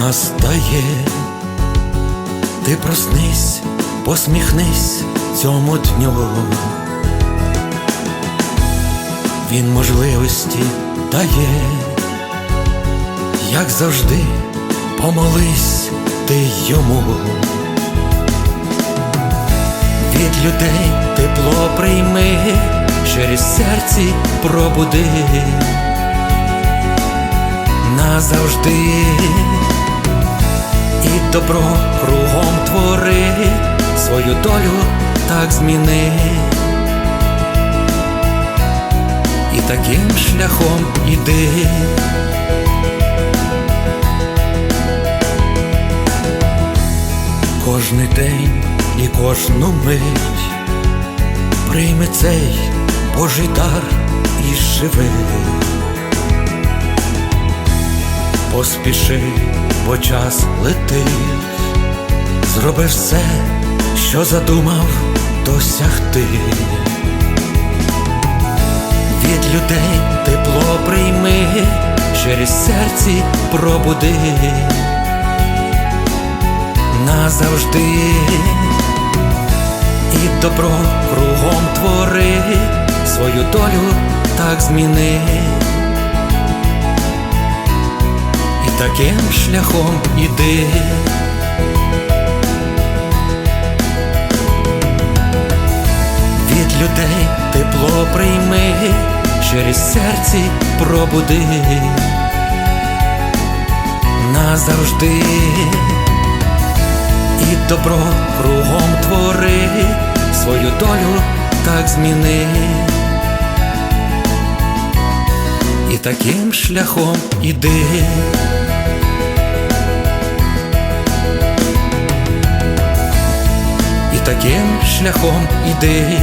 настає, ти проснись, посміхнись цьому дню. Він можливості дає, як завжди, помолись ти йому. Від людей тепло прийми, через серці пробуди назавжди і добро кругом твори, свою долю так зміни. І таким шляхом іди. Кожний день і кожну мить прийми цей Божий дар і живи. Поспіши, бо час летить, зроби все, що задумав досягти. Від людей тепло прийми, через серці пробуди назавжди і добро кругом твори, свою долю так зміни. Таким шляхом іди. Від людей тепло прийми, через серці пробуди назавжди і добро кругом твори, свою долю так зміни. І таким шляхом іди. Таким шляхом іди.